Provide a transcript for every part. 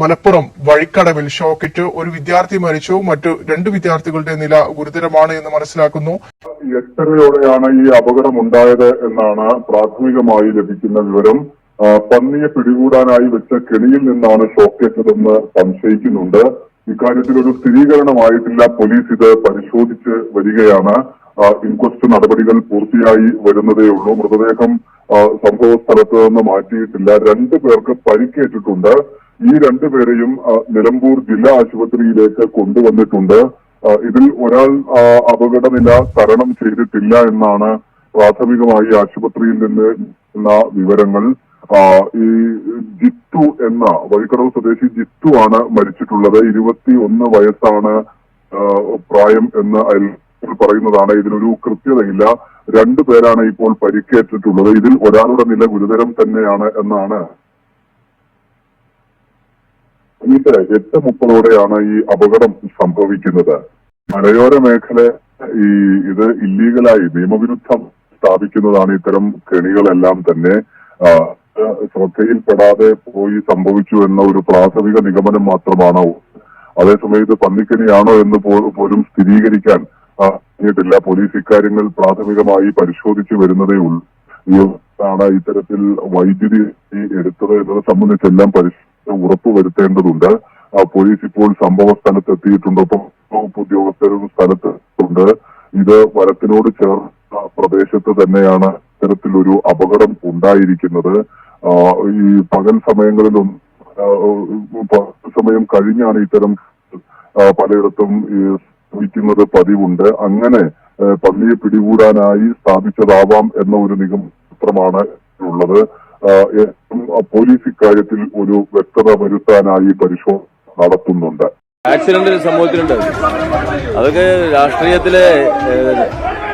മലപ്പുറം വഴിക്കടവിൽ ഷോക്കിറ്റ് ഒരു വിദ്യാർത്ഥി മരിച്ചു. മറ്റു രണ്ട് വിദ്യാർത്ഥികളുടെ നില ഗുരുതരമാണ് എന്ന് മനസ്സിലാക്കുന്നു. എട്ടരയോടെയാണ് ഈ അപകടം ഉണ്ടായത് എന്നാണ് പ്രാഥമികമായി ലഭിക്കുന്ന വിവരം. പന്നിയെ പിടികൂടാനായി വെച്ച കെണിയിൽ നിന്നാണ് ഷോക്കേറ്റതെന്ന് സംശയിക്കുന്നുണ്ട്. ഇക്കാര്യത്തിൽ ഒരു സ്ഥിരീകരണമായിട്ടില്ല. പോലീസ് ഇത് പരിശോധിച്ച് വരികയാണ്. ഇൻക്വസ്റ്റ് നടപടികൾ പൂർത്തിയായി വരുന്നതേ ഉള്ളൂ. മൃതദേഹം സംഭവ സ്ഥലത്ത് നിന്ന് മാറ്റിയിട്ടില്ല. രണ്ടു പേർക്ക് പരിക്കേറ്റിട്ടുണ്ട്. ഈ രണ്ടുപേരെയും നിലമ്പൂർ ജില്ലാ ആശുപത്രിയിലേക്ക് കൊണ്ടുവന്നിട്ടുണ്ട്. ഇതിൽ ഒരാൾ അപകടനില തരണം ചെയ്തിട്ടില്ല എന്നാണ് പ്രാഥമികമായി ആശുപത്രിയിൽ നിന്ന് വിവരങ്ങൾ. ഈ ജിത്തു എന്ന വഴിക്കടവ് സ്വദേശി ജിത്തു ആണ് മരിച്ചിട്ടുള്ളത്. ഇരുപത്തി ഒന്ന് വയസ്സാണ് പ്രായം എന്ന് പറയുന്നതാണ്. ഇതിനൊരു കൃത്യതയില്ല. രണ്ടു പേരാണ് ഇപ്പോൾ പരിക്കേറ്റിട്ടുള്ളത്. ഇതിൽ ഒരാളുടെ നില ഗുരുതരം തന്നെയാണ് എന്നാണ് ഇത് എട്ട് മുപ്പതോടെയാണ് ഈ അപകടം സംഭവിക്കുന്നത്. മലയോര മേഖല ഈ ഇത് ഇല്ലീഗലായി നിയമവിരുദ്ധം സ്ഥാപിക്കുന്നതാണ് ഇത്തരം കെണികളെല്ലാം തന്നെ. ശ്രദ്ധയിൽപ്പെടാതെ പോയി സംഭവിച്ചു എന്ന ഒരു പ്രാഥമിക നിഗമനം മാത്രമാണ്. അതേസമയത്ത് പന്നിക്കണിയാണോ എന്ന് പോലും സ്ഥിരീകരിക്കാൻ കഴിഞ്ഞിട്ടില്ല. പോലീസ് ഇക്കാര്യങ്ങൾ പ്രാഥമികമായി പരിശോധിച്ചു വരുന്നതേ ഉള്ളൂ. ഇത്തരത്തിൽ വൈദ്യുതി എടുത്തത് എന്നത് സംബന്ധിച്ചെല്ലാം പരിശോധന ഉറപ്പുവരുത്തേണ്ടതുണ്ട്. പോലീസ് ഇപ്പോൾ സംഭവ സ്ഥലത്ത് എത്തിയിട്ടുണ്ട് വകുപ്പ് ഉദ്യോഗസ്ഥരും സ്ഥലത്തുണ്ട് ഇത് വനത്തിനോട് ചേർന്ന പ്രദേശത്ത് തന്നെയാണ് ഇത്തരത്തിലൊരു അപകടം ഉണ്ടായിരിക്കുന്നത്. ഈ പകൽ സമയങ്ങളിലും സമയം കഴിഞ്ഞാണ് ഇത്തരം പലയിടത്തും ഈ ശ്രമിക്കുന്നത് പതിവുണ്ട്. അങ്ങനെ പള്ളിയെ പിടികൂടാനായി സ്ഥാപിച്ചതാവാം എന്ന ഒരു നിഗമനമാണ് ഉള്ളത്. പോലീസ് ഇക്കാര്യത്തിൽ ഒരു വ്യക്തത വരുത്താനായി പരിശോധന നടത്തുന്നുണ്ട്. ആക്സിഡന്റ് സംഭവത്തിലുണ്ട്. അതൊക്കെ രാഷ്ട്രീയത്തിലെ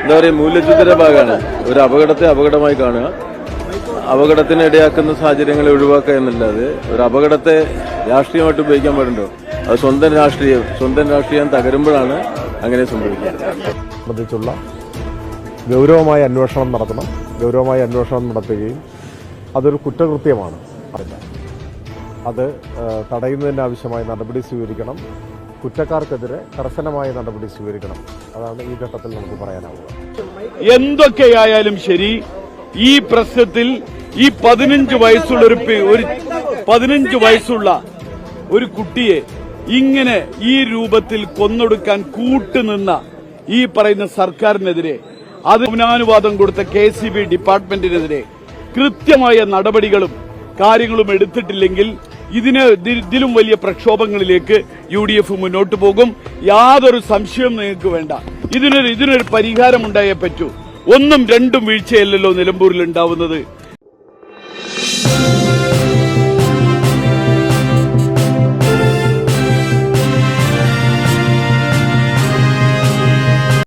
എന്താ പറയുക മൂല്യച്യുതയുടെ ഭാഗമാണ്. ഒരു അപകടത്തെ അപകടമായി കാണുക. അപകടത്തിന് ഇടയാക്കുന്ന സാഹചര്യങ്ങളെ ഒഴിവാക്കുക എന്നല്ലാതെ ഒരു അപകടത്തെ രാഷ്ട്രീയമായിട്ട് ഉപയോഗിക്കാൻ പാടുണ്ടോ? അത് സ്വന്തം രാഷ്ട്രീയം സ്വന്തം രാഷ്ട്രീയം തകരുമ്പോഴാണ് അങ്ങനെ സംഭവിക്കുക സംബന്ധിച്ചുള്ള ഗൗരവമായ അന്വേഷണം നടത്തണം. ഗൗരവമായ അന്വേഷണം നടത്തുകയും അതൊരു കുറ്റകൃത്യമാണ്. അത് തടയുന്നതിന്റെ തടയുന്നതിന് ആവശ്യമായ നടപടി സ്വീകരിക്കണം. കുറ്റക്കാർക്കെതിരെ കർശനമായ നടപടി സ്വീകരിക്കണം. അതാണ് ഈ ഘട്ടത്തിൽ നമുക്ക് പറയാനാവുക. എന്തൊക്കെയായാലും ശരി ഈ പ്രശ്നത്തിൽ ഈ പതിനഞ്ച് വയസ്സുള്ള ഒരു പതിനഞ്ച് വയസ്സുള്ള ഒരു കുട്ടിയെ ഇങ്ങനെ ഈ രൂപത്തിൽ കൊന്നൊടുക്കാൻ കൂട്ടുനിന്ന ഈ പറയുന്ന സർക്കാരിനെതിരെ അത് കൊടുത്ത കെ ഡിപ്പാർട്ട്മെന്റിനെതിരെ കൃത്യമായ നടപടികളും കാര്യങ്ങളും എടുത്തിട്ടില്ലെങ്കിൽ ഇതിന് ഇതി- ഇതിലും വലിയ പ്രക്ഷോഭങ്ങളിലേക്ക് യു ഡി എഫ് മുന്നോട്ട് പോകും. യാതൊരു സംശയവും നിങ്ങൾക്ക് വേണ്ട. ഇതിനൊരു ഇതിനൊരു പരിഹാരമുണ്ടായേ പറ്റൂ. ഒന്നും രണ്ടും വീഴ്ചയല്ലല്ലോ നിലമ്പൂരിൽ ഉണ്ടാവുന്നത്.